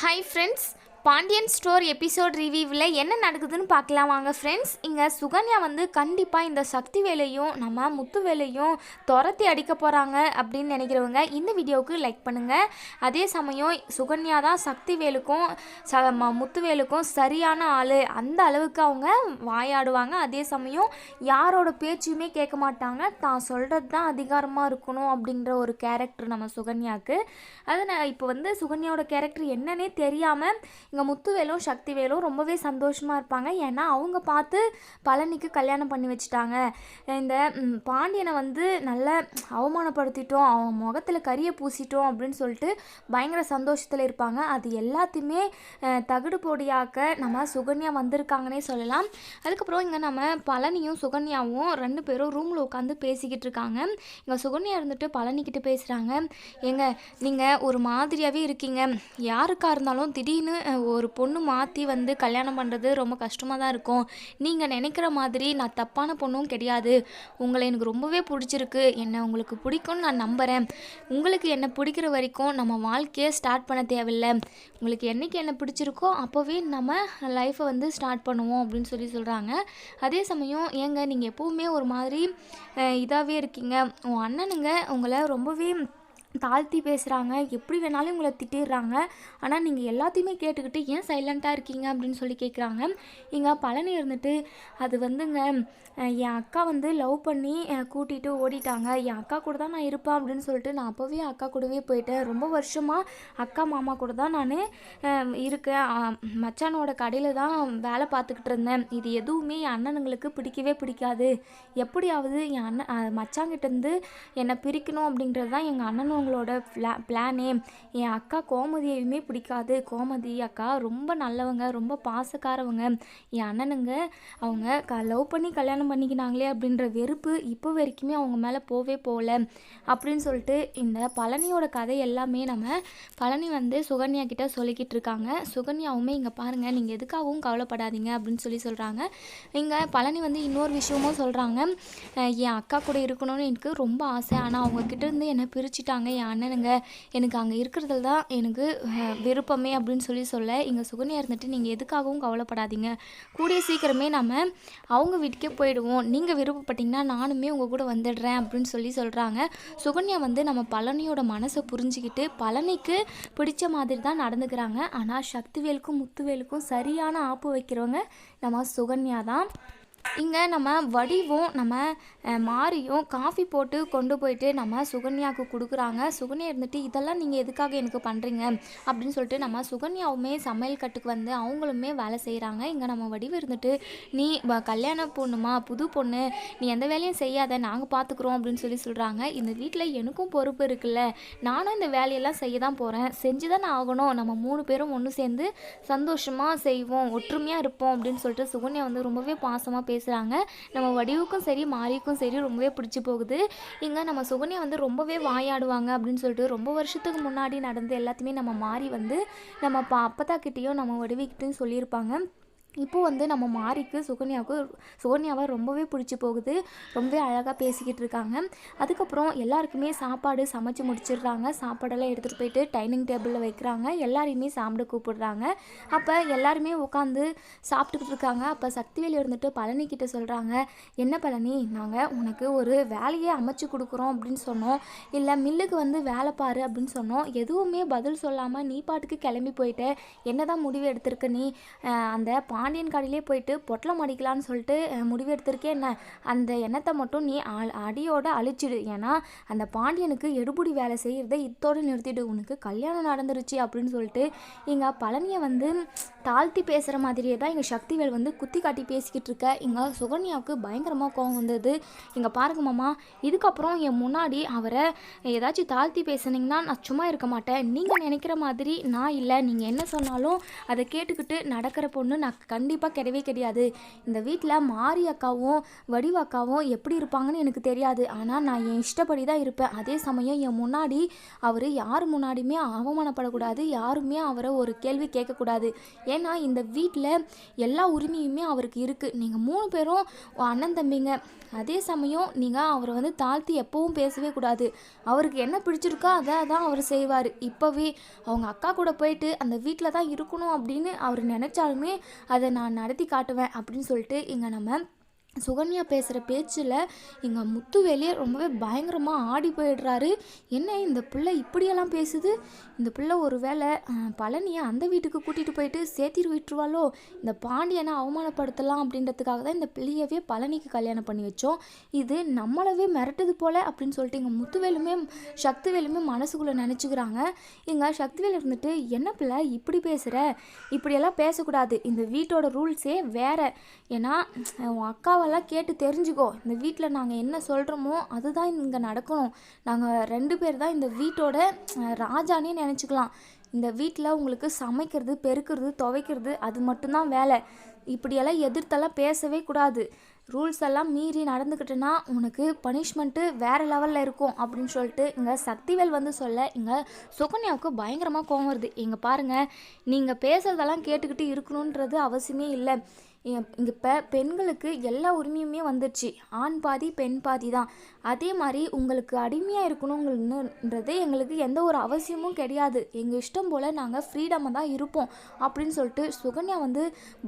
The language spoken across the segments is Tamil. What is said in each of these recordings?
Hi friends Pandian store episode ரிவ்யூவில் என்ன நடக்குதுன்னு பார்க்கலாம். வாங்க ஃப்ரெண்ட்ஸ் இங்கே சுகன்யா வந்து கண்டிப்பாக இந்த சக்தி வேலையும் நம்ம முத்து வேலையும் துரத்தி அடிக்க போகிறாங்க அப்படின்னு நினைக்கிறவங்க இந்த வீடியோவுக்கு லைக் பண்ணுங்கள் அதே சமயம் சுகன்யா தான் சக்தி வேலுக்கும் ச ம- முத்து வேலுக்கும் சரியான ஆள். அந்த அளவுக்கு அவங்க வாயாடுவாங்க. அதே சமயம் யாரோட பேச்சையுமே கேட்க மாட்டாங்க. தான் சொல்கிறது தான் அதிகாரமாக இருக்கணும் அப்படின்ற ஒரு கேரக்டர் நம்ம சுகன்யாவுக்கு அது நான் இப்போ வந்து சுகன்யாவோட கேரக்டர் என்னன்னே தெரியாமல் இங்கே முத்துவேலும் சக்திவேலும் ரொம்பவே சந்தோஷமாக இருப்பாங்க. ஏன்னா அவங்க பார்த்து பழனிக்கு கல்யாணம் பண்ணி வச்சுட்டாங்க. இந்த பாண்டியனை வந்து நல்ல அவமானப்படுத்திட்டோம். அவன் முகத்தில் கரியை பூசிட்டோம் அப்படின்னு சொல்லிட்டு பயங்கர சந்தோஷத்தில் இருப்பாங்க. அது எல்லாத்தையுமே தகுடு பொடியாக்க நம்ம சுகன்யா வந்திருக்காங்கன்னே சொல்லலாம். அதுக்கப்புறம் இங்கே நம்ம பழனியும் சுகன்யாவும் ரெண்டு பேரும் ரூமில் உட்காந்து பேசிக்கிட்டு இருக்காங்க. இங்கே சுகன்யா இருந்துட்டு பழனிக்கிட்ட பேசுகிறாங்க ஏங்க நீங்கள் ஒரு மாதிரியாகவே இருக்கீங்க. யாருக்காக இருந்தாலும் திடீர்னு ஒரு பொண்ணு மாற்றி வந்து கல்யாணம் பண்ணுறது ரொம்ப கஷ்டமாக தான் இருக்கும். நீங்கள் நினைக்கிற மாதிரி நான் தப்பான பொண்ணும் கிடையாது. உங்களை எனக்கு ரொம்பவே பிடிச்சிருக்கு. என்ன உங்களுக்கு பிடிக்கும்னு நான் நம்புகிறேன் உங்களுக்கு என்ன பிடிக்கிற வரைக்கும் நம்ம வாழ்க்கையை ஸ்டார்ட் பண்ண தேவையில்லை. உங்களுக்கு என்னைக்கு என்ன பிடிச்சிருக்கோ அப்போவே நம்ம லைஃப்பை வந்து ஸ்டார்ட் பண்ணுவோம் அப்படின்னு சொல்லி சொல்கிறாங்க அதே சமயம் ஏங்க நீங்கள் எப்போவுமே ஒரு மாதிரி இதாகவே இருக்கீங்க. உன் அண்ணனுங்க உங்களை ரொம்பவே தாழ்த்தி பேசுகிறாங்க எப்படி வேணாலும் உங்களை திட்டிடுறாங்க. ஆனால் நீங்கள் எல்லாத்தையுமே கேட்டுக்கிட்டு ஏன் சைலண்ட்டாக இருக்கீங்க? அப்படின்னு சொல்லி கேட்குறாங்க இங்கே பழனி இருந்துட்டு அது வந்துங்க என் அக்கா வந்து லவ் பண்ணி கூட்டிகிட்டு ஓடிட்டாங்க. என் அக்கா கூட தான் நான் இருப்பேன் அப்படின்னு சொல்லிட்டு நான் அப்போவே அக்கா கூடவே போயிட்டேன். ரொம்ப வருஷமாக அக்கா மாமா கூட தான் நான் இருக்கேன். மச்சானோட கடையில் தான் வேலை பார்த்துக்கிட்டு இருந்தேன். இது எதுவுமே என் அண்ணனுங்களுக்கு பிடிக்கவே பிடிக்காது. எப்படியாவது என் அண்ணன் மச்சாங்கிட்டேருந்து என்னை பிரிக்கணும் அப்படின்றது தான் எங்கள் அவங்களோட பிளா பிளானே என் அக்கா கோமதியையுமே பிடிக்காது. கோமதி அக்கா ரொம்ப நல்லவங்க ரொம்ப பாசக்காரவங்க. என் அண்ணனுங்க அவங்க க லவ் பண்ணி கல்யாணம் பண்ணிக்கினாங்களே அப்படின்ற வெறுப்பு இப்போ வரைக்குமே அவங்க மேலே போவே போகல அப்படின்னு சொல்லிட்டு இந்த பழனியோட கதை எல்லாமே நம்ம பழனி வந்து சுகன்யா கிட்ட சொல்லிக்கிட்டு இருக்காங்க. சுகன்யாவுமே இங்கே பாருங்கள் நீங்கள் எதுக்காகவும் கவலைப்படாதீங்க அப்படின்னு சொல்லி சொல்கிறாங்க இங்கே பழனி வந்து இன்னொரு விஷயமும் சொல்கிறாங்க என் அக்கா கூட இருக்கணும்னு எனக்கு ரொம்ப ஆசை. ஆனால் அவங்கக்கிட்ட இருந்து என்னை பிரிச்சுட்டாங்க. என் அண்ணனுங்க எனக்கு அங்கே இருக்கிறதுல தான் எனக்கு விருப்பமே அப்படின்னு சொல்லி சொல்ல இங்கே சுகன்யா இருந்துட்டு நீங்கள் எதுக்காகவும் கவலைப்படாதீங்க. கூடிய சீக்கிரமே நம்ம அவங்க வீட்டுக்கே போயிடுவோம். நீங்கள் விருப்பப்பட்டீங்கன்னா நானுமே உங்கள் கூட வந்துடுறேன் அப்படின்னு சொல்லி சொல்கிறாங்க சுகன்யா வந்து நம்ம பழனியோட மனசை புரிஞ்சுக்கிட்டு பழனிக்கு பிடிச்ச மாதிரி தான் நடந்துக்கிறாங்க. ஆனால் சக்திவேலுக்கும் முத்துவேலுக்கும் சரியான ஆப்பு வைக்கிறவங்க நம்ம சுகன்யா தான். இங்கே நம்ம வடிவும் நம்ம மாரியும் காஃபி போட்டு கொண்டு போயிட்டு நம்ம சுகன்யாவுக்கு கொடுக்குறாங்க. சுகன்யா இருந்துட்டு இதெல்லாம் நீங்கள் எதுக்காக எனக்கு பண்ணுறீங்க அப்படின்னு சொல்லிட்டு நம்ம சுகன்யாவுமே சமையல் கட்டுக்கு வந்து அவங்களுமே வேலை செய்கிறாங்க இங்கே நம்ம வடிவு இருந்துட்டு நீ வ- கல்யாண பொண்ணுமா? புது பொண்ணு. நீ எந்த வேலையும் செய்யாத. நாங்கள் பார்த்துக்குறோம் அப்படின்னு சொல்லி சொல்கிறாங்க இந்த வீட்டில் எனக்கும் பொறுப்பு இருக்குல்ல. நானும் இந்த வேலையெல்லாம் செய்ய தான் போகிறேன் செஞ்சு தான் ஆகணும். நம்ம மூணு பேரும் ஒன்று சேர்ந்து சந்தோஷமாக செய்வோம் ஒற்றுமையாக இருப்போம் அப்படின்னு சொல்லிட்டு சுகன்யா வந்து ரொம்பவே பாசமாக பேசுகிறாங்க நம்ம வடிவுக்கும் சரி மாரிக்கும் சரி ரொம்பவே பிடிச்சி போகுது. இங்கே நம்ம சுகன்யா வந்து ரொம்பவே வாயாடுவாங்க அப்படின்னு சொல்லிட்டு ரொம்ப வருஷத்துக்கு முன்னாடி நடந்த எல்லாத்தையுமே நம்ம மாறி வந்து நம்ம பா அப்பத்தாக்கிட்டேயும் நம்ம வடிவுக்கிட்டையும் சொல்லியிருப்பாங்க. இப்போ வந்து நம்ம மாரிக்கு சுகன்யாவுக்கு சுகன்யாவை ரொம்பவே பிடிச்சி போகுது. ரொம்பவே அழகாக பேசிக்கிட்டு இருக்காங்க. அதுக்கப்புறம் எல்லாருக்குமே சாப்பாடு சமைச்சு முடிச்சிடுறாங்க. சாப்பாடெல்லாம் எடுத்துகிட்டு போயிட்டு டைனிங் டேபிளில் வைக்கிறாங்க. எல்லாரையுமே சாப்பிட கூப்பிடுறாங்க. அப்போ எல்லாருமே உட்காந்து சாப்பிட்டுக்கிட்டு இருக்காங்க. அப்போ சக்திவேல் இருந்துட்டு பழனி கிட்ட சொல்கிறாங்க என்ன பழனி நாங்கள் உனக்கு ஒரு வேலையே அமைச்சு கொடுக்குறோம் அப்படின்னு சொன்னோம். இல்லை மில்லுக்கு வந்து வேலை பாரு அப்படின்னு சொன்னோம். எதுவுமே பதில் சொல்லாமல் நீ பாட்டுக்கு கிளம்பி போயிட்ட. என்னதான் முடிவு எடுத்திருக்க நீ? அந்த அந்த பாண்டியன் கடையிலே போயிட்டு பொட்டலம் அடிக்கலான்னு சொல்லிட்டு அஹ், முடிவு எடுத்திருக்கே என்ன? அந்த எண்ணத்தை மட்டும் நீ அடியோட அழிச்சிடு. ஏன்னா அந்த பாண்டியனுக்கு எடுபுடி வேலை செய்கிறத இத்தோடு நிறுத்திட்டு உனக்கு கல்யாணம் நடந்துருச்சு அப்படின்னு சொல்லிட்டு இங்கே பழனியை வந்து தாழ்த்தி பேசுகிற மாதிரியே தான் எங்கள் சக்திவேல் வந்து குத்தி காட்டி பேசிக்கிட்டு இருக்க. இங்கே சுகன்யாவுக்கு பயங்கரமாக கோவம் வந்தது. இங்கே பாருங்க மாமா இதுக்கப்புறம் என் முன்னாடி அவரை ஏதாச்சும் தாழ்த்தி பேசுனீங்கன்னா நான் சும்மா இருக்க மாட்டேன். நீங்கள் நினைக்கிற மாதிரி நான் இல்லை. நீங்கள் என்ன சொன்னாலும் அதை கேட்டுக்கிட்டு நடக்கிற பொண்ணு நான் கண்டிப்பாக கிடையவே கிடையாது. இந்த வீட்டில் மாரி அக்காவும் வடிவு அக்காவும் எப்படி இருப்பாங்கன்னு எனக்கு தெரியாது. ஆனால் நான் என் இஷ்டப்படி தான் இருப்பேன். அதே சமயம் என் முன்னாடி அவர் யார் முன்னாடியுமே அவமானப்படக்கூடாது. யாருமே அவரை ஒரு கேள்வி கேட்கக்கூடாது. ஏன்னா இந்த வீட்டில் எல்லா உரிமையுமே அவருக்கு இருக்குது நீங்கள் மூணு பேரும் அண்ணன் தம்பிங்க. அதே சமயம் நீங்கள் அவரை வந்து தாழ்த்தி எப்பவும் பேசவே கூடாது. அவருக்கு என்ன பிடிச்சிருக்கோ அதை தான் அவர் செய்வார். இப்போவே அவங்க அக்கா கூட போயிட்டு அந்த வீட்டில் தான் இருக்கணும் அப்படின்னு அவர் நினச்சாலுமே அது அதை நான் நடத்தி காட்டுவேன் அப்படின்னு சொல்லிட்டு இங்கே நம்ம சுகன்யா பேசுகிற பேச்சில் எங்கள் முத்துவேலியே ரொம்பவே பயங்கரமாக ஆடி போயிடுறாரு. என்ன இந்த பிள்ளை இப்படியெல்லாம் பேசுது? இந்த பிள்ளை ஒரு வேளை பழனியை அந்த வீட்டுக்கு கூட்டிகிட்டு போயிட்டு சேர்த்திட்டு விட்டுருவாளோ? இந்த பாண்டியனை அவமானப்படுத்தலாம் அப்படின்றதுக்காக தான் இந்த பிள்ளையவே பழனிக்கு கல்யாணம் பண்ணி வச்சோம். இது நம்மளவே மிரட்டுது போல் அப்படின்னு சொல்லிட்டு எங்கள் முத்துவேலுமே சக்திவேலுமே மனசுக்குள்ளே நினச்சிக்கிறாங்க. எங்கள் சக்திவேல் இருந்துட்டு என்ன பிள்ளை இப்படி பேசுகிற இப்படியெல்லாம் பேசக்கூடாது. இந்த வீட்டோட ரூல்ஸே வேறு. ஏன்னா உன் அக்கா அப்பாவெல்லாம் கேட்டு தெரிஞ்சுக்கோ. இந்த வீட்டில் நாங்கள் என்ன சொல்கிறோமோ அதுதான் இங்கே நடக்கணும். நாங்கள் ரெண்டு பேர் தான் இந்த வீட்டோட ராஜானே நினச்சிக்கலாம். இந்த வீட்டில் உங்களுக்கு சமைக்கிறது பெருக்கிறது துவைக்கிறது அது மட்டும்தான் வேலை. இப்படியெல்லாம் எதிர்த்தெல்லாம் பேசவே கூடாது. ரூல்ஸ் எல்லாம் மீறி நடந்துக்கிட்டேன்னா உனக்கு பனிஷ்மெண்ட்டு வேறு லெவலில் இருக்கும் அப்படின்னு சொல்லிட்டு இங்கே சக்திவேல் வந்து சொல்ல இங்கே சுகன்யாவுக்கு பயங்கரமாக கோவம் வருது. இங்கே பாருங்கள் நீங்கள் பேசுகிறதெல்லாம் கேட்டுக்கிட்டு இருக்கணுன்றது அவசியமே இல்லை. இங்கே இப்போ பெண்களுக்கு எல்லா உரிமையுமே வந்துடுச்சு ஆண் பாதி பெண் பாதி தான். அதே மாதிரி உங்களுக்கு அடிமையாக இருக்கணுங்கிறது எங்களுக்கு எந்த ஒரு அவசியமும் கிடையாது. எங்கள் இஷ்டம் போல் நாங்கள் ஃப்ரீடமாக தான் இருப்போம் அப்படின்னு சொல்லிட்டு சுகன்யா வந்து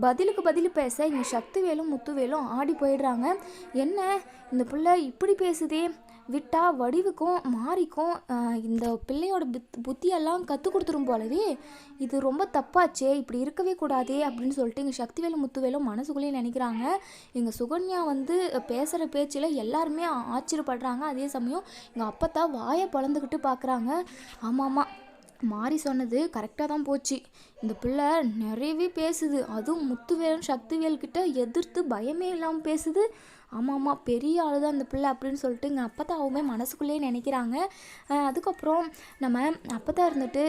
பதிலுக்கு பதில் பேச இங்கே சக்திவேலும் முத்துவேலும் ஆடி போயிடுறாங்க. என்ன இந்த பிள்ளை இப்படி பேசுதே? விட்டா வடிவுக்கும் மாறிக்கும் இந்த பிள்ளையோட புத் புத்தியெல்லாம் கற்றுக் கொடுத்துரும் போலவே இது ரொம்ப தப்பாச்சே இப்படி இருக்கவே கூடாதே அப்படின்னு சொல்லிட்டு எங்கள் சக்திவேலும் முத்துவேலும் மனசுக்குள்ளேயே நினைக்கிறாங்க. எங்கள் சுகன்யா வந்து பேசுகிற பேச்சில் எல்லாருமே ஆச்சரியப்படுறாங்க. அதே சமயம் எங்கள் அப்பத்தா வாயை பொழந்துக்கிட்டு பார்க்குறாங்க ஆமாம் ஆமாம் மாறி சொன்னது கரெக்டாக தான் போச்சு. இந்த பிள்ளை நிறையவே பேசுது. அதுவும் முத்துவேலும் சக்திவேல் கிட்ட எதிர்த்து பயமே இல்லாமல் பேசுது. ஆமாம் ஆமாம் பெரிய ஆளு தான் அந்த பிள்ளை அப்படின்னு சொல்லிட்டு எங்கள் அப்பத்தாவுமே மனசுக்குள்ளேயே நினைக்கிறாங்க. அதுக்கப்புறம் நம்ம அப்போ தான் இருந்துட்டு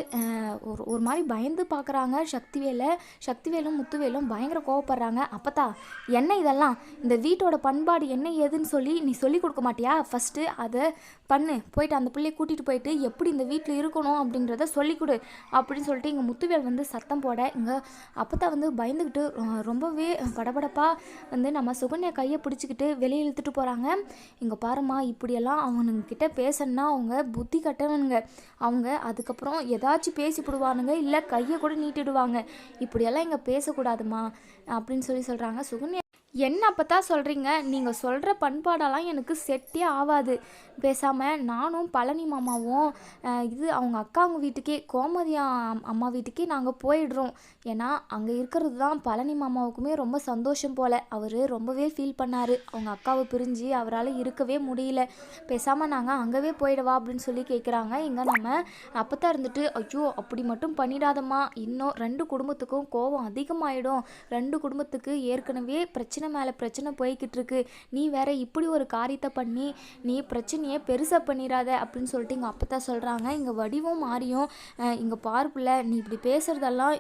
ஒரு ஒரு மாதிரி பயந்து பார்க்குறாங்க சக்திவேலை. சக்திவேலும் முத்துவேலும் பயங்கர கோவப்படுறாங்க. அப்பத்தா என்ன இதெல்லாம்? இந்த வீட்டோட பண்பாடு என்ன ஏதுன்னு சொல்லி நீ சொல்லிக் கொடுக்க மாட்டியா? ஃபஸ்ட்டு அதை பண்ணு. போயிட்டு அந்த பிள்ளையை கூட்டிகிட்டு போயிட்டு எப்படி இந்த வீட்டில் இருக்கணும் அப்படின்றத சொல்லிக் கொடு அப்படின்னு சொல்லிட்டு இங்கே முத்துவேல் வந்து சத்தம் போட இங்கே அப்பத்தா வந்து பயந்துக்கிட்டு ரொம்பவே படபடப்பாக வந்து நம்ம சுகன்யா கையை பிடிச்சிக்கிட்டு வெளியே இழுத்துட்டு போகிறாங்க இங்கே பாரும்மா இப்படியெல்லாம் அவனுங்க கிட்ட பேசணுன்னா அவங்க புத்தி கட்டவனுங்க. அவங்க அதுக்கப்புறம் ஏதாச்சும் பேசிவிடுவானுங்க இல்லை கையை கூட நீட்டிடுவாங்க. இப்படியெல்லாம் இங்கே பேசக்கூடாதுமா அப்படின்னு சொல்லி சொல்கிறாங்க சுகன்யா என்ன அப்போ தான் சொல்கிறீங்க நீங்கள் சொல்கிற பண்பாடெல்லாம் எனக்கு செட்டே ஆகாது பேசாமல் நானும் பழனி மாமாவும் இது அவங்க அக்கா அவங்க வீட்டுக்கே கோமதி அம்மா வீட்டுக்கே நாங்கள் போயிடுறோம். ஏன்னா அங்கே இருக்கிறது தான் பழனி மாமாவுக்குமே ரொம்ப சந்தோஷம் போல். அவர் ரொம்பவே ஃபீல் பண்ணார். அவங்க அக்காவை பிரிஞ்சு அவரால் இருக்கவே முடியல. பேசாமல் நாங்கள் அங்கேவே போயிடவா அப்படின்னு சொல்லி கேட்குறாங்க இங்கே நம்ம அப்போ தான் இருந்துட்டு ஐயோ அப்படி மட்டும் பண்ணிடாதம்மா. இன்னும் ரெண்டு குடும்பத்துக்கும் கோபம் அதிகமாகிடும் ரெண்டு குடும்பத்துக்கு ஏற்கனவே பிரச்சனை மேலே பிரச்சனை போய்கிட்டு இருக்கு நீ வேற இப்படி ஒரு காரியத்தை பண்ணி நீ பிரச்சனையை பெருசாக பண்ணிடாத அப்படின்னு சொல்லிட்டு எங்கள் அப்பத்தா சொல்கிறாங்க இங்கே வடிவும் மாறியும். இங்கே பார்ப்பில் நீ இப்படி பேசுகிறதெல்லாம்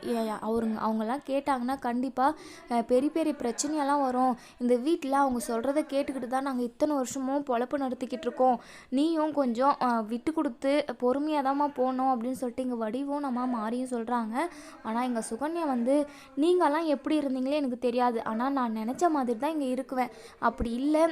அவருங்க அவங்கெல்லாம் கேட்டாங்கன்னா கண்டிப்பாக பெரிய பெரிய பிரச்சனையெல்லாம் வரும். இந்த வீட்டில் அவங்க சொல்கிறத கேட்டுக்கிட்டு தான் நாங்கள் இத்தனை வருஷமும் பொழப்பு நடத்திக்கிட்டு இருக்கோம் நீயும் கொஞ்சம் விட்டு கொடுத்து பொறுமையாக தாம்மா போகணும் அப்படின்னு சொல்லிட்டு இங்கே வடிவும் நம்ம மாறியும் சொல்கிறாங்க ஆனால் எங்கள் சுகன்யா வந்து நீங்களாம் எப்படி இருந்தீங்களே எனக்கு தெரியாது. ஆனால் நான் நினச்ச மாதிரி தான் இங்கே இருக்குவேன். அப்படி இல்லை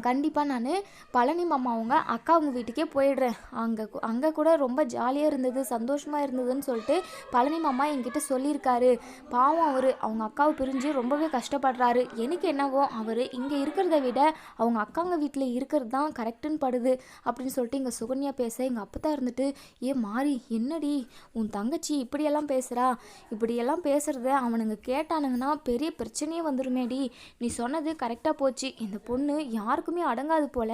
கண்டிப்பாக நான் பழனி மாமா அவங்க அக்கா அவங்க வீட்டுக்கே போயிடுறேன். அங்கே அங்கே கூட ரொம்ப ஜாலியாக இருந்தது சந்தோஷமாக இருந்ததுன்னு சொல்லிட்டு பழனி மாமா என்கிட்ட சொல்லியிருக்காரு. பாவம் அவர் அவங்க அக்காவை பிரிஞ்சு ரொம்பவே கஷ்டப்படுறாரு. எனக்கு என்னவோ அவர் இங்கே இருக்கிறத விட அவங்க அக்காங்க வீட்டில் இருக்கிறது தான் கரெக்டுன்னு படுது அப்படின்னு சொல்லிட்டு இங்கே சுகன்யா பேச எங்கள் அப்பதான் இருந்துட்டு ஏ மாறி என்னடி? உன் தங்கச்சி இப்படியெல்லாம் பேசுகிறா இப்படியெல்லாம் பேசுகிறத அவனுங்க கேட்டானுங்கன்னா பெரிய பிரச்சனையே வந்துருமேடி. நீ சொன்னது கரெக்டாக போச்சு. இந்த பொண்ணு யார் யாருக்குமே அடங்காது போல.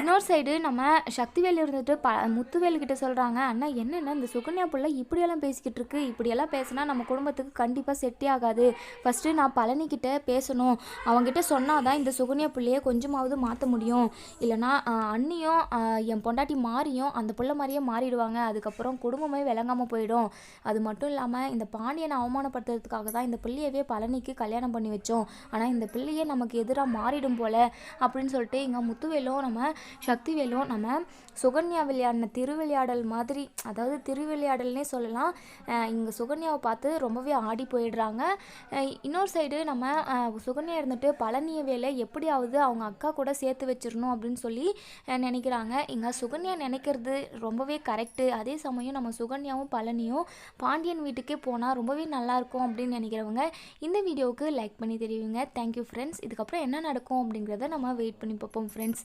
இன்னொரு சைடு நம்ம சக்திவேல் இருந்துட்டு ப முத்துவேல் கிட்ட சொல்கிறாங்க அண்ணா என்னென்ன இந்த சுகன்யா புள்ள இப்படியெல்லாம் பேசிக்கிட்டு இருக்கு? இப்படியெல்லாம் பேசினா நம்ம குடும்பத்துக்கு கண்டிப்பாக செட்டே ஆகாது. ஃபஸ்ட்டு நான் பழனிக்கிட்ட பேசணும். அவங்ககிட்ட சொன்னால் தான் இந்த சுகன்யா புள்ளையை கொஞ்சமாவது மாற்ற முடியும். இல்லைனா அண்ணியும் என் பொண்டாட்டி மாறியும் அந்த புள்ள மாதிரியே மாறிடுவாங்க. அதுக்கப்புறம் குடும்பமே விளங்காமல் போயிடும். அது மட்டும் இல்லாமல் இந்த பாண்டியனை அவமானப்படுத்துறதுக்காக தான் இந்த பிள்ளையவே பழனிக்கு கல்யாணம் பண்ணி வச்சோம். ஆனால் இந்த பிள்ளையே நமக்கு எதிராக மாறிடும் போல அப்படின்னு சொல்லிட்டு இங்கே முத்துவேலும் நம்ம சக்திவேலும் நம்ம சுகன்யா விளையாடின திருவிளையாடல் மாதிரி அதாவது திருவிளையாடல்னே சொல்லலாம். இங்கே சுகன்யாவை பார்த்து ரொம்பவே ஆடி போயிடுறாங்க. இன்னொரு சைடு நம்ம சுகன்யா இருந்துட்டு பழனிய வேலை எப்படியாவது அவங்க அக்கா கூட சேர்த்து வச்சிடணும் அப்படின்னு சொல்லி நினைக்கிறாங்க. இங்கே சுகன்யா நினைக்கிறது ரொம்பவே கரெக்டு அதே சமயம் நம்ம சுகன்யாவும் பழனியும் பாண்டியன் வீட்டுக்கே போனால் ரொம்பவே நல்லாயிருக்கும் அப்படின்னு நினைக்கிறவங்க இந்த வீடியோவுக்கு லைக் பண்ணி தெரியுங்க தேங்க்யூ ஃப்ரெண்ட்ஸ் இதுக்கப்புறம் என்ன நடக்கும் அப்படிங்கிறத நம்ம வெயிட் பண்ணி பார்ப்போம் ஃப்ரெண்ட்ஸ்